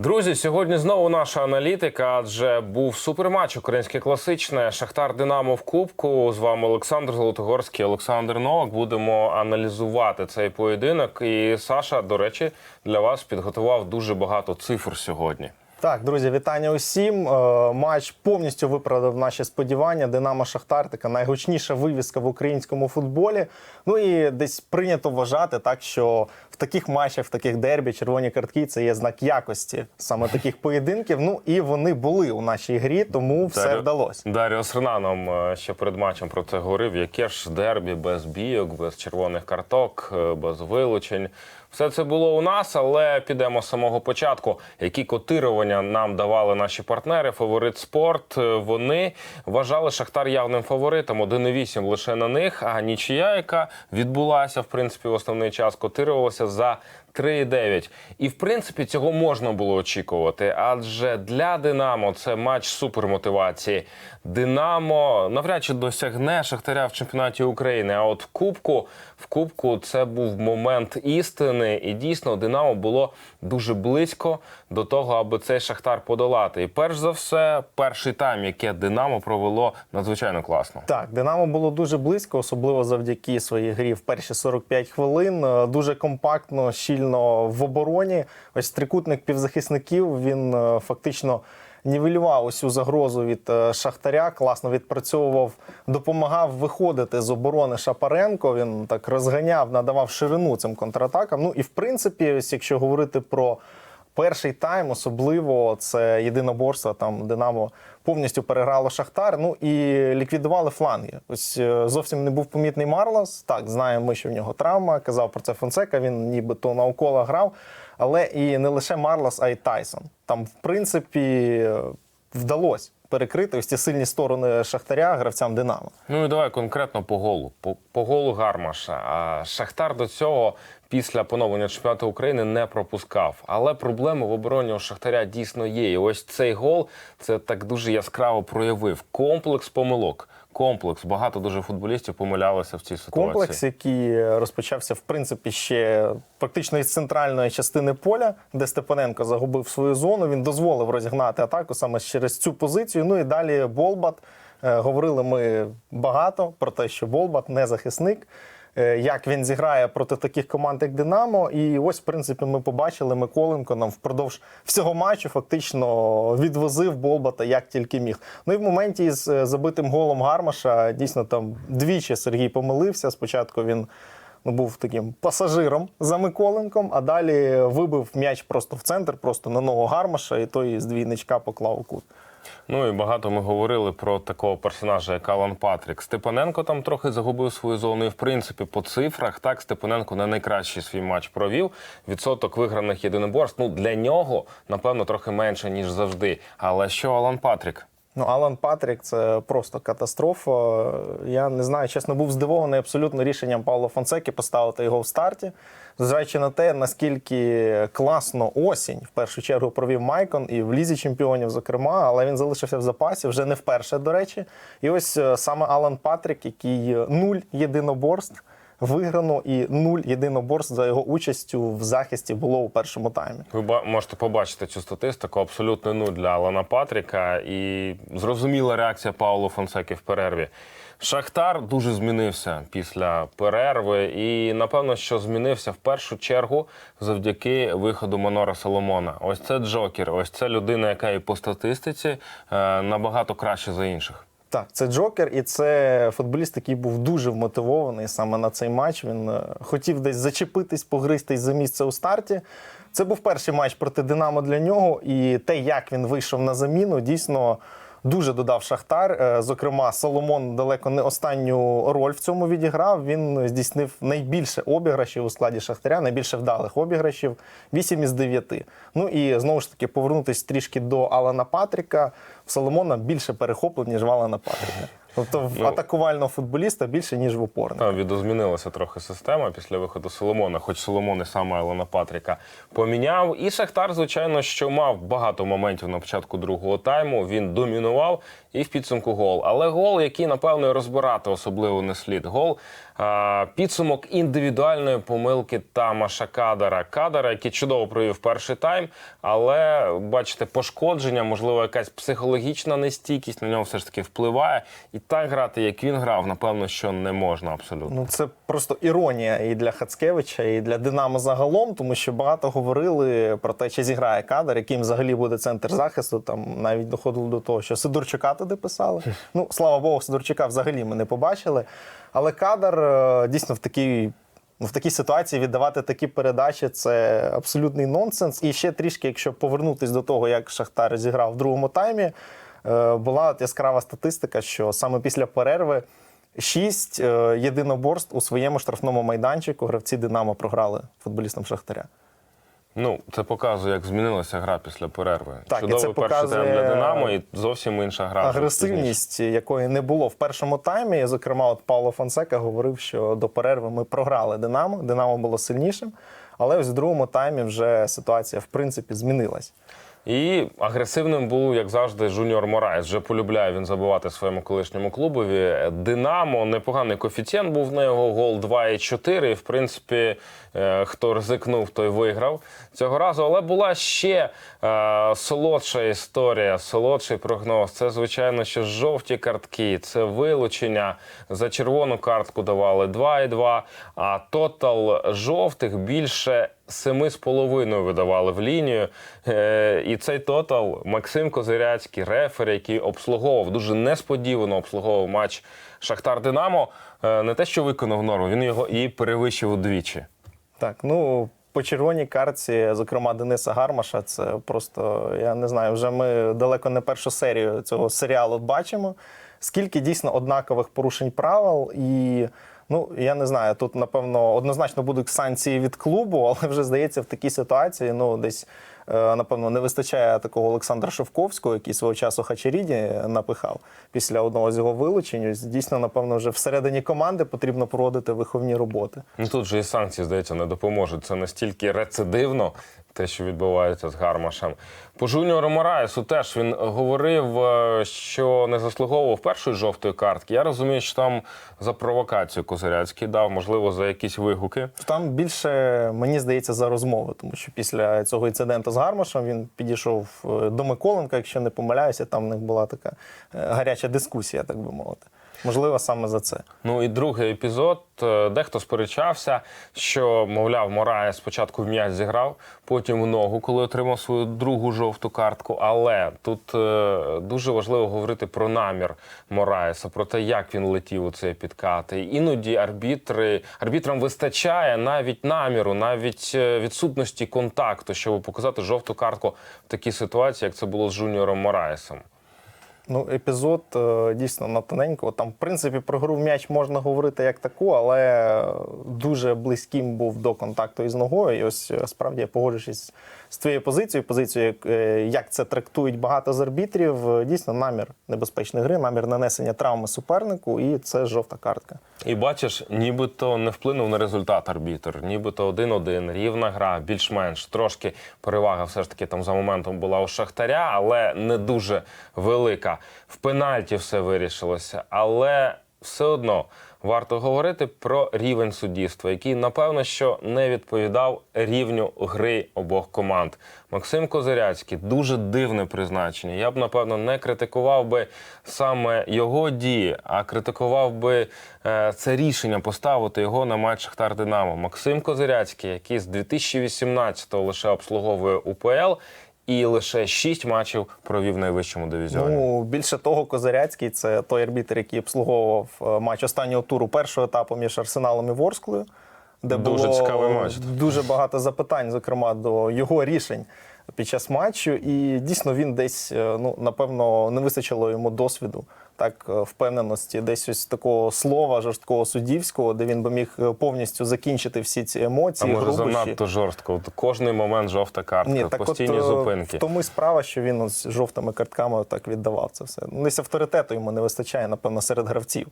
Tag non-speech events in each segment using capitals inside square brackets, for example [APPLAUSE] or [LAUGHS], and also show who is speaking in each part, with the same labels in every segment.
Speaker 1: Друзі, сьогодні знову наша аналітика, адже був суперматч українське класичне Шахтар Динамо в Кубку. З вами Олександр Золотогорський, Олександр Новак. Будемо аналізувати цей поєдинок. І Саша, до речі, для вас підготував дуже багато цифр сьогодні.
Speaker 2: Так, друзі, вітання усім. Е, Матч повністю виправдав наші сподівання. Динамо Шахтар така найгучніша вивіска в українському футболі. Ну і десь прийнято вважати так, що в таких матчах, в таких дербі, червоні картки це є знак якості саме таких поєдинків. Ну і вони були у нашій грі, тому все
Speaker 1: Дар'о-
Speaker 2: вдалося.
Speaker 1: Даріо Срна нам е, ще перед матчем про це говорив. Яке ж дербі без бійок, без червоних карток, е, без вилучень. Все це було у нас, але підемо з самого початку. Які котирування нам давали наші партнери? Фаворит спорт. Е, Вони вважали Шахтар явним фаворитом. 1,8 лише на них. А нічия, яка відбулася в принципі в основний час, котирувалася за 3,9. І в принципі цього можна було очікувати, адже для Динамо це матч супермотивації. Динамо навряд чи досягне Шахтаря в чемпіонаті України. А от в Кубку, в Кубку це був момент істини, і дійсно Динамо було дуже близько до того, аби цей Шахтар подолати. І перш за все, перший тайм, яке Динамо провело надзвичайно класно.
Speaker 2: Так, Динамо було дуже близько, особливо завдяки своїй грі в перші 45 хвилин. Е, Дуже компактно, щільно в обороні. Ось трикутник півзахисників він е, фактично нівелював усю загрозу від е, Шахтаря. Класно відпрацьовував, допомагав виходити з оборони Шапаренко. Він так розганяв, надавав ширину цим контратакам. Ну і в принципі, ось якщо говорити про Перший тайм, особливо це єдиноборство. Там Динамо повністю переграло Шахтар. Ну і ліквідували фланги. Ось е, зовсім не був помітний Марлос. Так, знаємо ми, що в нього травма. Казав про це Фонсека. Він нібито на укола грав. Але і не лише Марлос, а й Тайсон. Там, в принципі, вдалося перекрити ось ці сильні сторони Шахтаря гравцям Динамо.
Speaker 1: Ну і давай конкретно по голу. По, по голу Гармаша. А Шахтар до цього після поновлення чемпіонату України не пропускав. Але проблеми в обороні у Шахтаря дійсно є. І ось цей гол це так дуже яскраво проявив. Комплекс помилок. Комплекс. Багато дуже футболістів помилялися в цій ситуації.
Speaker 2: Комплекс, який розпочався в принципі ще практично із центральної частини поля, де Степаненко загубив свою зону. Він дозволив розігнати атаку саме через цю позицію. Ну і далі Болбат. Е, Говорили ми багато про те, що Болбат не захисник. Е, Як він зіграє проти таких команд, як Динамо, і ось, в принципі, ми побачили Миколенко нам впродовж всього матчу фактично відвозив Болбата як тільки міг. Ну і в моменті з е, забитим голом Гармаша дійсно там двічі Сергій помилився. Спочатку він ну, був таким пасажиром за Миколенком, а далі вибив м'яч просто в центр, просто на ногу Гармаша, і той з двійничка поклав у кут.
Speaker 1: Ну і багато ми говорили про такого персонажа, як Алан Патрік. Степаненко там трохи загубив свою зону. І в принципі, по цифрах так Степаненко не найкращий свій матч провів. Відсоток виграних єдиноборств. Ну для нього напевно трохи менше ніж завжди. Але що Алан Патрік?
Speaker 2: Ну, Алан Патрік це просто катастрофа. Я не знаю, чесно, був здивований абсолютно рішенням Павла Фонсеки поставити його в старті. Зважаючи на те, наскільки класно осінь в першу чергу провів Майкон і в лізі чемпіонів, зокрема, але він залишився в запасі вже не вперше, до речі. І ось е, саме Алан Патрік, який нуль єдиноборств. Виграно і нуль єдиноборств за його участю в захисті було у першому таймі.
Speaker 1: Ви можете побачити цю статистику абсолютно нуль для Алана Патріка і зрозуміла реакція Пауло Фонсеки в перерві. Шахтар дуже змінився після перерви, і напевно, що змінився в першу чергу завдяки виходу Манора Соломона. Ось це Джокер, ось це людина, яка і по статистиці е, набагато краще за інших.
Speaker 2: Так, це Джокер, і це футболіст, який був дуже вмотивований саме на цей матч. Він е, хотів десь зачепитись, погристись за місце у старті. Це був перший матч проти Динамо для нього, і те, як він вийшов на заміну, дійсно. Дуже додав Шахтар. Е, Зокрема, Соломон далеко не останню роль в цьому відіграв. Він здійснив найбільше обіграшів у складі Шахтаря, найбільше вдалих обіграшів 8 із 9. Ну і знову ж таки повернутися трішки до Алана Патріка. Соломона більше перехоплень, ніж в Алана Патріка. Тобто в
Speaker 1: Ну,
Speaker 2: атакувального футболіста більше, ніж в опорника.
Speaker 1: Там відозмінилася трохи система після виходу Соломона, хоч Соломон і саме Елона Патріка поміняв. І Шахтар, звичайно, що мав багато моментів на початку другого тайму. Він домінував і в підсумку гол. Але гол, який напевно розбирати особливо не слід. Гол А, Підсумок індивідуальної помилки Тамаша Кадара. Кадара, який чудово провів перший тайм, але бачите, пошкодження, можливо, якась психологічна нестійкість на нього все ж таки впливає. І так грати, як він грав, напевно, що не можна абсолютно.
Speaker 2: Ну, це просто іронія і для Хацкевича, і для Динамо загалом, тому що багато говорили про те, чи зіграє кадр, яким взагалі буде центр захисту. Там навіть доходило до того, що Сидорчука туди писали. Ну, слава Богу, Сидорчука взагалі ми не побачили. Але кадр е, дійсно в такій. В такій ситуації віддавати такі передачі це абсолютний нонсенс. І ще трішки, якщо повернутись до того, як Шахтар зіграв в другому таймі, е, була от яскрава статистика, що саме після перерви шість е, єдиноборств у своєму штрафному майданчику гравці Динамо програли футболістам Шахтаря.
Speaker 1: Ну, це показує, як змінилася гра після перерви.
Speaker 2: Так, і це
Speaker 1: перший тайм
Speaker 2: показує
Speaker 1: для Динамо і зовсім інша гра.
Speaker 2: Агресивність, якої не було в першому таймі. Зокрема, от Павло Фонсека говорив, що до перерви ми програли Динамо. Динамо було сильнішим, але ось в другому таймі вже ситуація в принципі змінилась.
Speaker 1: І агресивним був, як завжди, Жуніор Мораєс. Вже полюбляє він забивати своєму колишньому клубові. Динамо непоганий коефіцієнт був на його гол 2,4. І, в принципі, хто ризикнув, той виграв цього разу. Але була ще е, солодша історія, солодший прогноз. Це, звичайно, що жовті картки, це вилучення. За червону картку давали 2,2, а тотал жовтих більше. Семи з половиною видавали в лінію. Е, і цей тотал Максим Козиряцький, рефер, який обслуговував, дуже несподівано обслуговував матч Шахтар Динамо. Е, не те, що виконав норму, він його і перевищив удвічі.
Speaker 2: Так, ну по червоній картці, зокрема Дениса Гармаша, це просто я не знаю. Вже ми далеко не першу серію цього серіалу бачимо. Скільки дійсно однакових порушень правил, і ну я не знаю, тут напевно однозначно будуть санкції від клубу, [LAUGHS] але вже здається, в такій ситуації ну десь. Е, Напевно, не вистачає такого Олександра Шовковського, який свого часу Хачеріді напихав після одного з його вилучень. Дійсно, напевно, вже всередині команди потрібно проводити виховні роботи.
Speaker 1: Ну тут же і санкції, здається, не допоможуть. Це настільки рецидивно, те, що відбувається з Гармашем. По Жуніору Мораєсу теж він говорив, е, що не заслуговував першої жовтої картки. Я розумію, що там за провокацію Козиряцький дав, можливо, за якісь вигуки.
Speaker 2: Там більше мені здається за розмови, тому що після цього інциденту з Гармашем він підійшов е, до Миколенка, якщо не помиляюся, там в них була така е, гаряча дискусія, так би мовити. Можливо, саме за це.
Speaker 1: Ну і другий епізод. е, Дехто сперечався, що, мовляв, Морає спочатку в м'яч зіграв, потім в ногу, коли отримав свою другу жовту картку. Але тут е, дуже важливо говорити про намір Мораєса, про те, як він летів у цей підкат. Іноді арбітри, арбітрам вистачає навіть наміру, навіть е, відсутності контакту, щоб показати жовту картку в такій ситуації, як це було з Жуніором Мораєсом.
Speaker 2: Ну, епізод е, дійсно на тоненького. Там, в принципі, про гру в м'яч можна говорити як таку, але дуже близьким був до контакту із ногою. І ось е, справді я погоджуюсь з твоєю позицією, позицією, як, е, це трактують багато з арбітрів. Дійсно, намір небезпечної гри, намір нанесення травми супернику, і це жовта картка.
Speaker 1: І бачиш, нібито не вплинув на результат арбітр, нібито один-один, рівна гра, більш-менш трошки перевага все ж таки там за моментом була у Шахтаря, але не дуже велика. В пенальті все вирішилося, але все одно варто говорити про рівень суддівства, який напевно що не відповідав рівню гри обох команд. Максим Козиряцький дуже дивне призначення. Я б напевно не критикував би саме його дії, а критикував би е, це рішення поставити його на матч Шахтар Динамо. Максим Козиряцький, який з 2018-го лише обслуговує УПЛ. І лише шість матчів провів в найвищому дивізіоні.
Speaker 2: Ну, більше того, Козиряцький це той арбітер, який обслуговував е, матч останнього туру першого етапу між Арсеналом і Ворсклою, де
Speaker 1: Дуже
Speaker 2: було
Speaker 1: цікавий матч.
Speaker 2: дуже багато запитань, зокрема до його рішень під час матчу. І дійсно він десь, е, ну напевно, не вистачило йому досвіду, так е, впевненості, десь ось такого слова жорсткого суддівського, де він би міг е, повністю закінчити всі ці
Speaker 1: А
Speaker 2: емоції.
Speaker 1: може
Speaker 2: грубощі.
Speaker 1: занадто жорстко. От кожний момент жовта картка,
Speaker 2: Ні, так
Speaker 1: постійні
Speaker 2: от, е,
Speaker 1: зупинки.
Speaker 2: В тому і справа, що він з жовтими картками так віддавав це все. Десь авторитету йому не вистачає, напевно, серед гравців.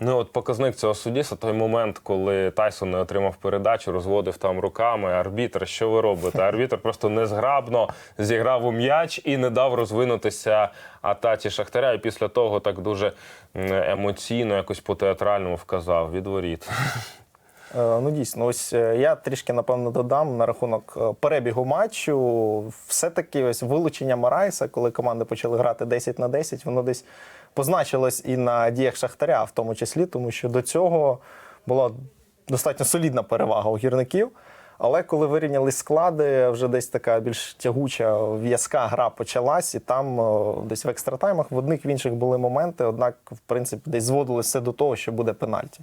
Speaker 1: Ну, от показник цього судді це той момент, коли Тайсон не отримав передачу, розводив там руками. Арбітр, що ви робите? Арбітр просто незграбно зіграв у м'яч і не дав розвинутися атаці Шахтаря. І після того так дуже емоційно, якось по-театральному вказав від воріт.
Speaker 2: Е, Ну, дійсно, ось е, я трішки напевно додам на рахунок е, перебігу матчу. Все-таки ось вилучення Марайса, коли команди почали грати 10 на 10, воно десь позначилось і на діях Шахтаря, в тому числі, тому що до цього була достатньо солідна перевага у гірників. Але коли вирівнялись склади, вже десь така більш тягуча в'язка гра почалась, і там десь в екстратаймах в одних в інших були моменти, однак, в принципі, десь зводилося все до того, що буде пенальті.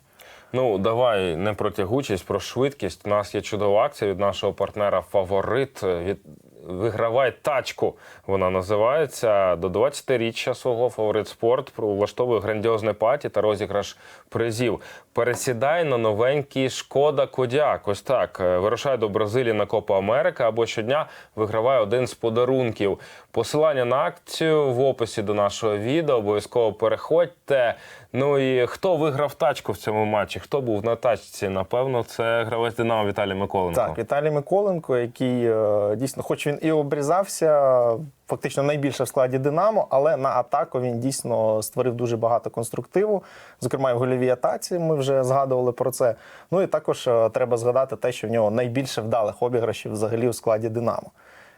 Speaker 1: Ну, давай не про тягучість, про швидкість. У нас є чудова акція від нашого партнера Фаворит. Від Вигравай тачку. Вона називається до 20-річчя свого фаворит спорт влаштовує грандіозне паті та розіграш призів. Пересідай на новенький шкода Кодяк. Ось так. Е, Вирушай до Бразилії на Копа Америка або щодня вигравай один з подарунків. Посилання на акцію в описі до нашого відео. Обов'язково переходьте. Ну і хто виграв тачку в цьому матчі? Хто був на тачці? Напевно, це гравець Динамо Віталій Миколенко.
Speaker 2: Так, Віталій Миколенко, який е, дійсно, хоч він і обрізався, фактично найбільше в складі Динамо, але на атаку він дійсно створив дуже багато конструктиву. Зокрема, і в гольовій атаці ми вже згадували про це. Ну і також е, треба згадати те, що в нього найбільше вдалих обіграшів взагалі у складі Динамо.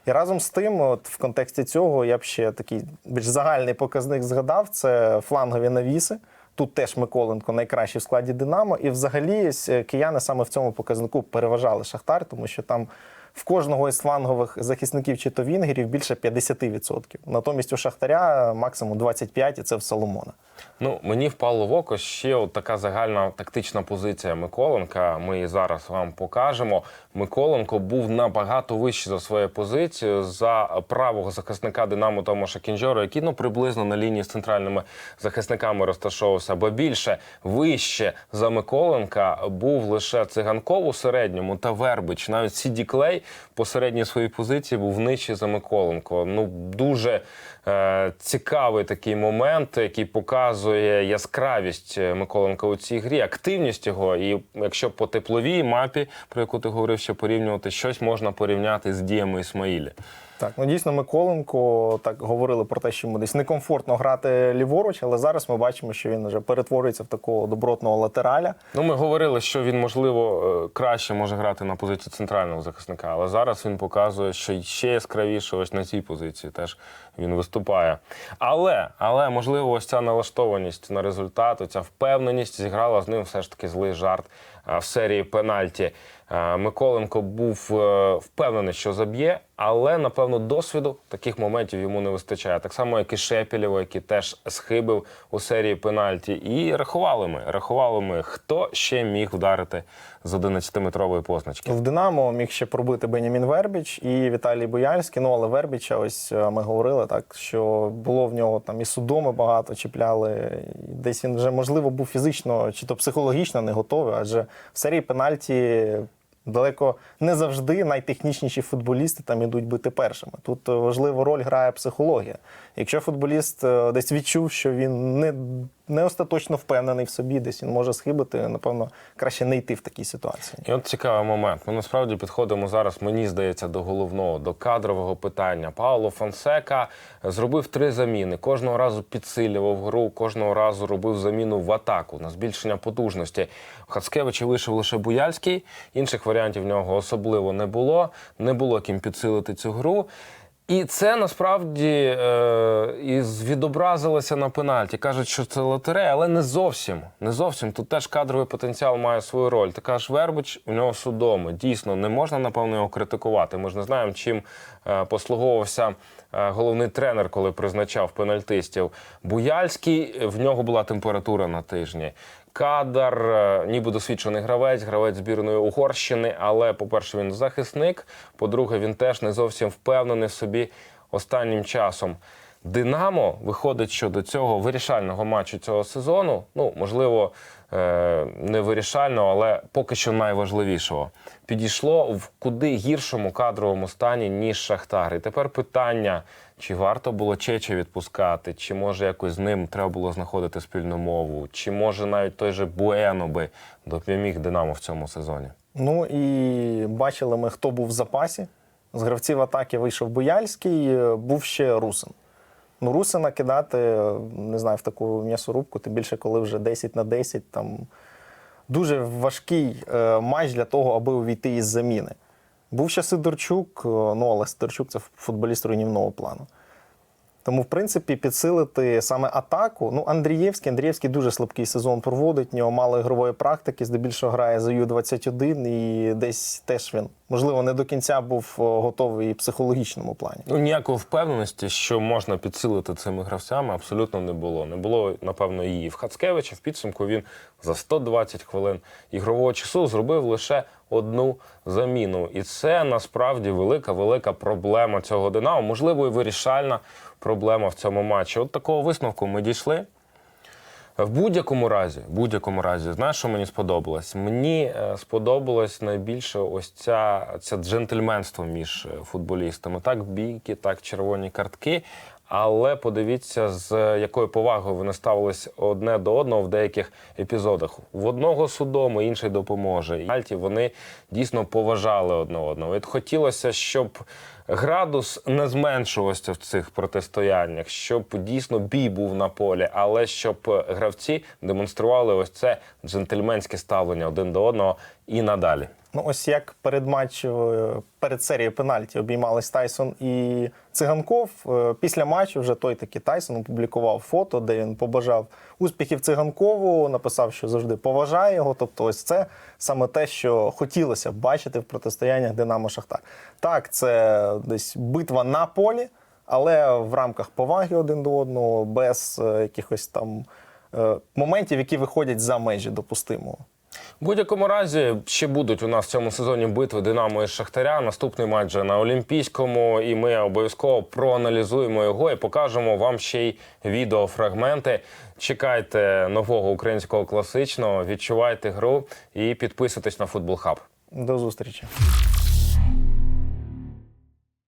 Speaker 2: І разом з тим, от в контексті цього, я б ще такий більш загальний показник згадав: це флангові навіси. Тут теж Миколенко найкращий в складі Динамо. І взагалі е, кияни саме в цьому показнику переважали Шахтар, тому що там в кожного із флангових захисників чи то вінгерів більше 50%. Натомість у Шахтаря максимум 25%, і це в Соломона.
Speaker 1: Ну, мені впало в око ще от така загальна тактична позиція Миколенка. Ми її зараз вам покажемо. Миколенко був набагато вищий за свою позицію за правого захисника Динамо Томаша Кінжора, який ну приблизно на лінії з центральними захисниками розташовувався, бо більше вище за Миколенка був лише циганков у середньому та Вербич. Навіть Сіді Клей по середній своїй позиції був нижче за Миколенко. Ну дуже цікавий такий момент, який показує яскравість е, Миколенка у цій грі, активність його. І якщо по тепловій мапі, про яку ти говорив, що порівнювати, щось можна порівняти з діями Ісмаїлі.
Speaker 2: Так, ну дійсно, Миколенко так говорили про те, що йому десь некомфортно грати ліворуч, але зараз ми бачимо, що він вже перетворюється в такого добротного латераля.
Speaker 1: Ну, ми говорили, що він можливо е, краще може грати на позиції центрального захисника, але зараз він показує, що ще яскравіше ось на цій позиції теж він виступає. Але, але можливо, ось ця налаштованість на результат, ця впевненість зіграла з ним все ж таки злий жарт е, в серії пенальті. Е, Миколенко був е, впевнений, що заб'є, але напевно досвіду таких моментів йому не вистачає. Так само, як і Шепілєва, який теж схибив у серії пенальті. І рахували ми, рахували ми, хто ще міг вдарити з 11-метрової позначки.
Speaker 2: В Динамо міг ще пробити Бенямін Вербіч і Віталій Бояльський. Ну але Вербіча, ось е, ми говорили так, що було в нього там і судоми багато чіпляли. Десь він вже можливо був фізично чи то психологічно не готовий, адже в серії пенальті. Далеко не завжди найтехнічніші футболісти там ідуть бити першими. Тут е, важливу роль грає психологія. Якщо футболіст е, десь відчув, що він не, не остаточно впевнений в собі, десь він може схибити, напевно, краще не йти в такій ситуації.
Speaker 1: І от цікавий момент. Ми насправді підходимо зараз, мені здається, до головного, до кадрового питання. Пауло Фонсека зробив три заміни. Кожного разу підсилював гру, кожного разу робив заміну в атаку на збільшення потужності. Хацкевича вийшов лише Буяльський, інших в нього особливо не було. Не було ким підсилити цю гру. І це насправді е, і відобразилося на пенальті. Кажуть, що це лотерея, але не зовсім. Не зовсім. Тут теж кадровий потенціал має свою роль. Така ж Вербич, у нього судоми. Дійсно, не можна, напевно, його критикувати. Ми ж не знаємо, чим е, послуговувався е, головний тренер, коли призначав пенальтистів. Буяльський, в нього була температура на тижні. Кадар, е, ніби досвідчений гравець, гравець збірної Угорщини, але, по-перше, він захисник. По-друге, він теж не зовсім впевнений собі останнім часом. Динамо виходить, що до цього вирішального матчу цього сезону, ну можливо, е, не вирішального, але поки що найважливішого, підійшло в куди гіршому кадровому стані, ніж Шахтар. І тепер питання: чи варто було Чече відпускати, чи може якось з ним треба було знаходити спільну мову, чи може навіть той же Буено би допоміг Динамо в цьому сезоні.
Speaker 2: Ну і бачили ми, хто був в запасі. З гравців атаки вийшов Бояльський, е, був ще Русин. Ну, Русина кидати, е, не знаю, в таку м'ясорубку, тим більше, коли вже 10 на 10, там дуже важкий е, матч для того, аби увійти із заміни. Був ще Сидорчук, е, ну але Сидорчук це футболіст руйнівного плану. Тому, в принципі, підсилити саме атаку. Ну, Андрієвський, Андрієвський дуже слабкий сезон проводить. В нього мало ігрової практики, здебільшого грає за Ю-21, і десь теж він, можливо, не до кінця був готовий і в психологічному плані.
Speaker 1: Ну, ніякої впевненості, що можна підсилити цими гравцями, абсолютно не було. Не було, напевно, її в Хацкевича. В підсумку він за 120 хвилин ігрового часу зробив лише одну заміну. І це насправді велика, велика проблема цього Динамо. Можливо, і вирішальна проблема в цьому матчі. От такого висновку ми дійшли. В будь-якому разі, в будь-якому разі, знаєш, що мені сподобалось? Мені е, сподобалось найбільше ось ця, це джентльменство між е, футболістами. Так бійки, так червоні картки. Але подивіться, з якою повагою вони ставились одне до одного в деяких епізодах. В одного судому, інший допоможе. І Альті вони дійсно поважали одне одного. І хотілося, щоб градус не зменшувався в цих протистояннях, щоб дійсно бій був на полі, але щоб гравці демонстрували ось це джентльменське ставлення один до одного і надалі.
Speaker 2: Ну, ось як перед матчем, перед серією пенальті обіймались Тайсон і Циганков. Е, Після матчу вже той таки Тайсон опублікував фото, де він побажав успіхів Циганкову, написав, що завжди поважає його. Тобто, ось це саме те, що хотілося бачити в протистояннях Динамо Шахтар. Так, це десь битва на полі, але в рамках поваги один до одного, без е, якихось там е, моментів, які виходять за межі допустимого.
Speaker 1: В будь-якому разі ще будуть у нас в цьому сезоні битви Динамо і Шахтаря. Наступний матч же на Олімпійському, і ми обов'язково проаналізуємо його і покажемо вам ще й відеофрагменти. Чекайте нового українського класичного, відчувайте гру і підписуйтесь на Футбол Хаб.
Speaker 2: До зустрічі.